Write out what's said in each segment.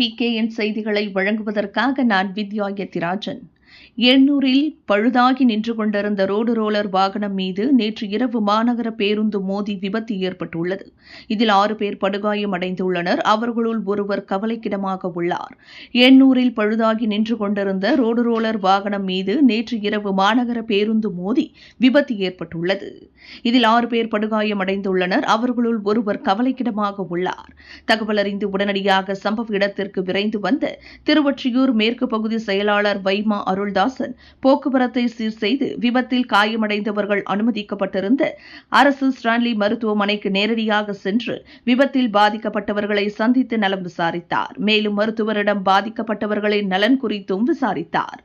PKN செய்திகளை வழங்குவதற்காக நான் வித்யா யத்திராஜன் எண்ணூரில் பழுதாகி நின்று கொண்டிருந்த ரோடு ரோலர் வாகனம் மீது நேற்று இரவு மாநகர பேருந்து மோதி விபத்து ஏற்பட்டுள்ளது. இதில் ஆறு பேர் படுகாயமடைந்துள்ளனர் அவர்களுள் ஒருவர் கவலைக்கிடமாக உள்ளார். எண்ணூரில் பழுதாகி நின்று கொண்டிருந்த ரோடு ரோலர் வாகனம் மீது நேற்று இரவு மாநகர பேருந்து மோதி விபத்து ஏற்பட்டுள்ளது. இதில் ஆறு பேர் படுகாயமடைந்துள்ளனர் அவர்களுள் ஒருவர் கவலைக்கிடமாக உள்ளார். தகவல் அறிந்து உடனடியாக சம்பவ இடத்திற்கு விரைந்து வந்த திருவொற்றியூர் மேற்கு பகுதி செயலாளர் வைமா அருள்தாசன். போக்குவரத்தை சீர் செய்து விபத்தில் காயமடைந்தவர்கள் அனுமதிக்கப்பட்டிருந்த அரசு ஸ்டான்லி மருத்துவமனைக்கு நேரடியாக சென்று விபத்தில் பாதிக்கப்பட்டவர்களை சந்தித்து நலம் விசாரித்தார். மேலும் மருத்துவரிடம் பாதிக்கப்பட்டவர்களின் நலன் குறித்தும் விசாரித்தார்.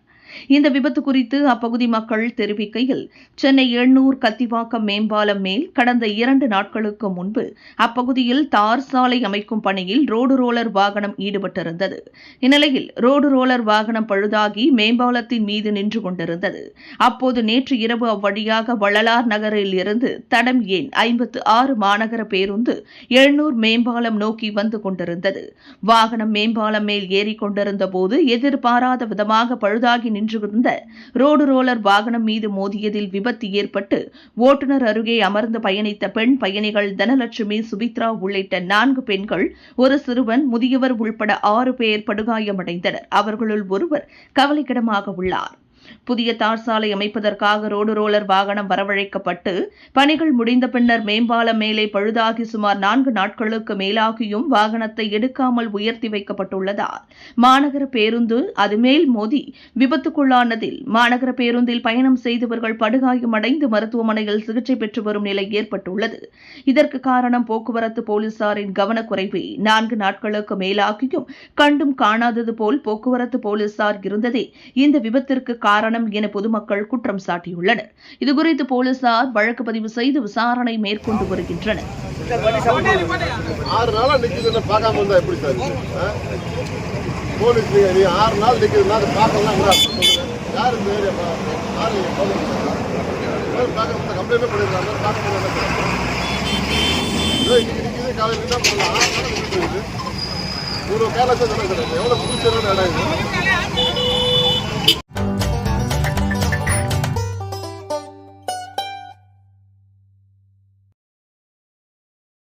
இந்த விபத்து குறித்து அப்பகுதி மக்கள் தெரிவிக்கையில் சென்னை எண்ணூர் கத்திவாக்கம் மேம்பாலம் மேல் கடந்த இரண்டு நாட்களுக்கு முன்பு அப்பகுதியில் தார் சாலை அமைக்கும் பணியில் ரோடு ரோலர் வாகனம் ஈடுபட்டிருந்தது. இந்நிலையில் ரோடு ரோலர் வாகனம் பழுதாகி மேம்பாலத்தின் மீது நின்று கொண்டிருந்தது. அப்போது நேற்று இரவு அவ்வழியாக வள்ளலார் நகரில் இருந்து தடம் எண் ஐம்பத்து ஆறு மாநகர பேருந்து எழுநூர் மேம்பாலம் நோக்கி வந்து கொண்டிருந்தது. வாகனம் மேம்பாலம் மேல் ஏறிக்கொண்டிருந்த போது எதிர்பாராத விதமாக பழுதாகி நின்று நின்றிருந்த ரோடு ரோலர் வாகனம் மீது மோதியதில் விபத்து ஏற்பட்டு ஓட்டுநர் அருகே அமர்ந்து பயணித்த பெண் பயணிகள் தனலட்சுமி சுபித்ரா உள்ளிட்ட நான்கு பெண்கள் ஒரு சிறுவன் முதியவர் உள்பட ஆறு பேர் படுகாயமடைந்தனர். அவர்களுள் ஒருவர் கவலைக்கிடமாக உள்ளார். புதிய தார் சாலை அமைப்பதற்காக ரோடு ரோலர் வாகனம் வரவழைக்கப்பட்டு பணிகள் முடிந்த பின்னர் மேம்பாலம் மேலே பழுதாகி சுமார் நான்கு நாட்களுக்கு மேலாகியும் வாகனத்தை எடுக்காமல் உயர்த்தி வைக்கப்பட்டுள்ளதால் மாநகர பேருந்து அதுமேல் மோதி விபத்துக்குள்ளானதில் மாநகர பேருந்தில் பயணம் செய்தவர்கள் படுகாயமடைந்து மருத்துவமனையில் சிகிச்சை பெற்று வரும் நிலை ஏற்பட்டுள்ளது. இதற்கு காரணம் போக்குவரத்து போலீசாரின் கவனக்குறைவே. நான்கு நாட்களுக்கு மேலாகியும் கண்டும் காணாதது போல் போக்குவரத்து போலீசார் இருந்ததே இந்த விபத்திற்கு காரணம் காரணம் என பொதுமக்கள் குற்றம் சாட்டியுள்ளனர். இதுகுறித்து போலீசார் வழக்கு பதிவு செய்து விசாரணை மேற்கொண்டு வருகின்றனர். ஆறு நாளா நிக்குதுன்னு பார்க்காம இருந்தா எப்படி சார்? போலீஸ் நீ ஆறு நாள் நிக்குதுன்னா அதை பார்க்கலாம் யாரு பார்க்க கம்ப்ளைண்ட் பண்ணிருக்காங்க பார்க்க முடியாது காலையில் தான் ஆறு நாள் நிக்குது ஒரு கேலசம் நடக்கிறது எவ்வளோ புதுச்சேரியான இடம் இது